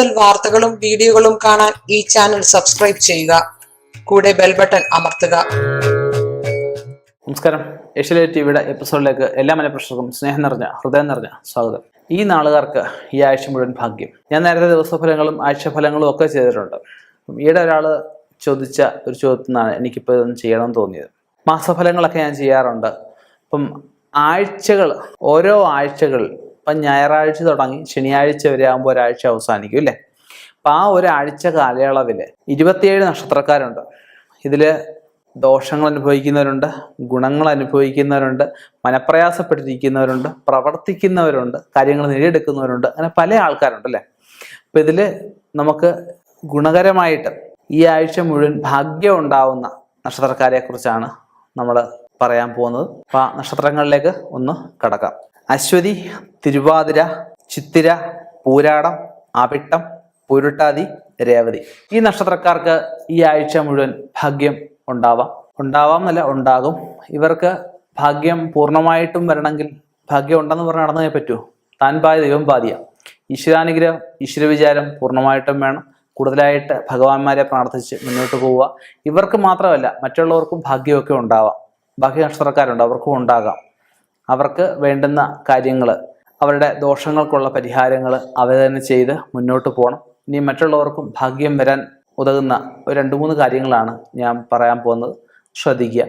കൂടുതൽ വാർത്തകളും വീഡിയോകളും കാണാൻ ഈ ചാനൽ സബ്സ്ക്രൈബ് ചെയ്യുക. കൂടെ ബെൽ ബട്ടൺ അമർത്തുക. നമസ്കാരം. ഏഷ്യലൈറ്റ് ടിവിയുടെ എപ്പിസോഡിലേക്ക് എല്ലാ മലപ്രേക്ഷകർക്കും സ്നേഹം നിറഞ്ഞ ഹൃദയം നിറഞ്ഞ സ്വാഗതം. ഈ നാളുകാർക്ക് ഈ ആഴ്ച മുഴുവൻ ഭാഗ്യം. ഞാൻ നേരത്തെ ദിവസഫലങ്ങളും ആഴ്ചഫലങ്ങളും ഒക്കെ ചെയ്തിട്ടുണ്ട്. ഈയിടെ ഒരാൾ ചോദിച്ച ഒരു ചോദ്യത്തിൽ നിന്നാണ് എനിക്കിപ്പോൾ ഇതൊന്നും ചെയ്യണമെന്ന് തോന്നിയത്. മാസഫലങ്ങളൊക്കെ ഞാൻ ചെയ്യാറുണ്ട്. അപ്പം ആഴ്ചകൾ ഓരോ ആഴ്ചകൾ ഇപ്പം ഞായറാഴ്ച തുടങ്ങി. ശനിയാഴ്ച വരെ ആകുമ്പോൾ ഒരാഴ്ച അവസാനിക്കും അല്ലേ? അപ്പം ആ ഒരാഴ്ച കാലയളവിൽ ഇരുപത്തിയേഴ് നക്ഷത്രക്കാരുണ്ട്. ഇതിൽ ദോഷങ്ങൾ അനുഭവിക്കുന്നവരുണ്ട് ഗുണങ്ങൾ അനുഭവിക്കുന്നവരുണ്ട് മനപ്രയാസപ്പെട്ടിരിക്കുന്നവരുണ്ട് പ്രവർത്തിക്കുന്നവരുണ്ട് കാര്യങ്ങൾ നേടിയെടുക്കുന്നവരുണ്ട് അങ്ങനെ പല ആൾക്കാരുണ്ട് അല്ലേ? അപ്പം ഇതിൽ നമുക്ക് ഗുണകരമായിട്ട് ഈ ആഴ്ച മുഴുവൻ ഭാഗ്യം ഉണ്ടാവുന്ന നക്ഷത്രക്കാരെ കുറിച്ചാണ് നമ്മൾ പറയാൻ പോകുന്നത്. അപ്പം നക്ഷത്രങ്ങളിലേക്ക് ഒന്ന് കടക്കാം. അശ്വതി തിരുവാതിര ചിത്തിര പൂരാടം അവിട്ടം പുരുട്ടാതി രേവതി. ഈ നക്ഷത്രക്കാർക്ക് ഈ ആഴ്ച മുഴുവൻ ഭാഗ്യം ഉണ്ടാവാം. ഉണ്ടാവാം എന്നല്ല ഉണ്ടാകും. ഇവർക്ക് ഭാഗ്യം പൂർണമായിട്ടും വരണമെങ്കിൽ ഭാഗ്യം ഉണ്ടെന്ന് പറഞ്ഞ് നടന്നേ പറ്റൂ. താൻ പായ ദൈവം പാതിയ. ഈശ്വരാനുഗ്രഹം ഈശ്വര വിചാരം പൂർണമായിട്ടും വേണം. കൂടുതലായിട്ട് ഭഗവാന്മാരെ പ്രാർത്ഥിച്ച് മുന്നോട്ട് പോവുക. ഇവർക്ക് മാത്രമല്ല മറ്റുള്ളവർക്കും ഭാഗ്യമൊക്കെ ഉണ്ടാവാം. ബാക്കി നക്ഷത്രക്കാരുണ്ട് അവർക്കും ഉണ്ടാകാം. അവർക്ക് വേണ്ടുന്ന കാര്യങ്ങൾ അവരുടെ ദോഷങ്ങൾക്കുള്ള പരിഹാരങ്ങൾ അവർ തന്നെ ചെയ്ത് മുന്നോട്ട് പോകണം ഇനി മറ്റുള്ളവർക്കും ഭാഗ്യം വരാൻ ഉതകുന്ന ഒരു രണ്ട് മൂന്ന് കാര്യങ്ങളാണ് ഞാൻ പറയാൻ പോകുന്നത്. ശ്രദ്ധിക്കുക.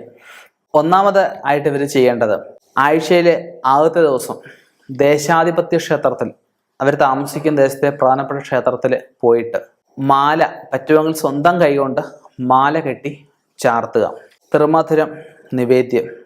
ഒന്നാമത് ആയിട്ട് ഇവർ ചെയ്യേണ്ടത് ആഴ്ചയിലെ ആദ്യത്തെ ദിവസം ദേശാധിപത്യ ക്ഷേത്രത്തിൽ അവർ താമസിക്കുന്ന ദേശത്തെ പ്രധാനപ്പെട്ട ക്ഷേത്രത്തിൽ പോയിട്ട് മാല പറ്റുമെങ്കിൽ സ്വന്തം കൈകൊണ്ട് മാല കെട്ടി ചാർത്തുക. തിരുമധുരം നിവേദ്യം.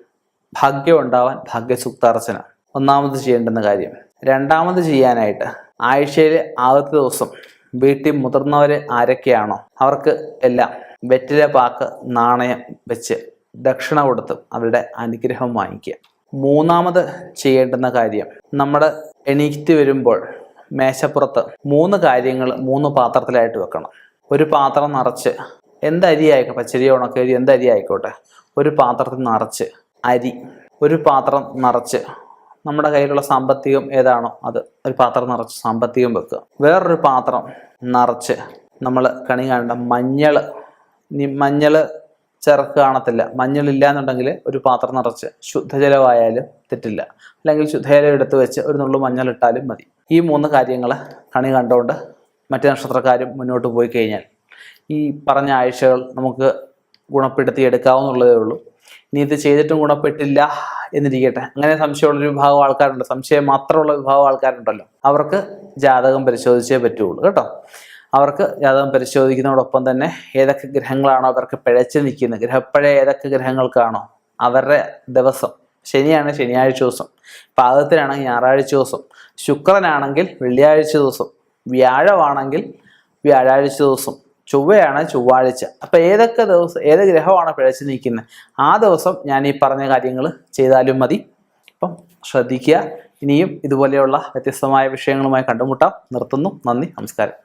ഭാഗ്യം ഉണ്ടാവാൻ ഭാഗ്യസുക്താർച്ചന ഒന്നാമത് ചെയ്യേണ്ടുന്ന കാര്യം രണ്ടാമത് ചെയ്യാനായിട്ട് ആഴ്ചയിലെ ആദ്യത്തെ ദിവസം വീട്ടിൽ മുതിർന്നവർ ആരൊക്കെയാണോ അവർക്ക് എല്ലാം വെറ്റിലെ പാക്ക് നാണയം വെച്ച് ദക്ഷിണ കൊടുത്ത് അവരുടെ അനുഗ്രഹം വാങ്ങിക്കുക. മൂന്നാമത് ചെയ്യേണ്ടുന്ന കാര്യം നമ്മൾ എണീറ്റ് വരുമ്പോൾ മേശപ്പുറത്ത് മൂന്ന് കാര്യങ്ങൾ മൂന്ന് പാത്രത്തിലായിട്ട് വെക്കണം. ഒരു പാത്രം നിറച്ച് എന്തരി ആയിക്കോട്ടെ പച്ചരി ഉണക്കരി എന്തരി ആയിക്കോട്ടെ ഒരു പാത്രത്തിൽ നിറച്ച് അരി ഒരു പാത്രം നിറച്ച്. നമ്മുടെ കയ്യിലുള്ള സാമ്പത്തികം ഏതാണോ അത് ഒരു പാത്രം നിറച്ച് സാമ്പത്തികം വെക്കുക. വേറൊരു പാത്രം നിറച്ച് നമ്മൾ കണി കാണേണ്ട മഞ്ഞൾ. മഞ്ഞൾ ചേർക്ക് കാണത്തില്ല. മഞ്ഞളില്ല എന്നുണ്ടെങ്കിൽ ഒരു പാത്രം നിറച്ച് ശുദ്ധജലമായാലും തെറ്റില്ല. അല്ലെങ്കിൽ ശുദ്ധജലം എടുത്തു വെച്ച് ഒരു നുള്ളു മഞ്ഞൾ ഇട്ടാലും മതി. ഈ മൂന്ന് കാര്യങ്ങൾ കണി കണ്ടുകൊണ്ട് മറ്റു നക്ഷത്രക്കാരും മുന്നോട്ട് പോയി കഴിഞ്ഞാൽ ഈ പറഞ്ഞ ആഴ്ചകൾ നമുക്ക് ഗുണപ്പെടുത്തി എടുക്കാവുന്നുള്ളതേ ഉള്ളൂ. ഇനി ഇത് ചെയ്തിട്ടും ഗുണപ്പെട്ടില്ല എന്നിരിക്കട്ടെ. അങ്ങനെ സംശയമുള്ള ഒരു വിഭാഗം ആൾക്കാരുണ്ട്. സംശയം മാത്രമുള്ള വിഭാഗം ആൾക്കാരുണ്ടല്ലോ. അവർക്ക് ജാതകം പരിശോധിച്ചേ പറ്റുള്ളൂ കേട്ടോ. അവർക്ക് ജാതകം പരിശോധിക്കുന്നതോടൊപ്പം തന്നെ ഏതൊക്കെ ഗ്രഹങ്ങളാണോ അവർക്ക് പിഴച്ചു നിൽക്കുന്നത് ഗ്രഹപ്പഴ ഏതൊക്കെ ഗ്രഹങ്ങൾക്കാണോ അവരുടെ ദിവസം. ശനിയാണ് ശനിയാഴ്ച ദിവസം പാദത്തിനാണെങ്കിൽ ഞായറാഴ്ച ദിവസം ശുക്രനാണെങ്കിൽ വെള്ളിയാഴ്ച ദിവസം വ്യാഴമാണെങ്കിൽ വ്യാഴാഴ്ച ദിവസം ചൊവ്വയാണ് ചൊവ്വാഴ്ച. അപ്പോൾ ഏതൊക്കെ ദിവസം ഏത് ഗ്രഹമാണ് പിഴച്ചു നിൽക്കുന്നത്? ആ ദിവസം ഞാൻ ഈ പറഞ്ഞ കാര്യങ്ങൾ ചെയ്താലും മതി. അപ്പം ശ്രദ്ധിക്കുക. ഇനിയും ഇതുപോലെയുള്ള വ്യത്യസ്തമായ വിഷയങ്ങളുമായി കണ്ടുമുട്ടാം. നിർത്തുന്നു. നന്ദി. നമസ്കാരം.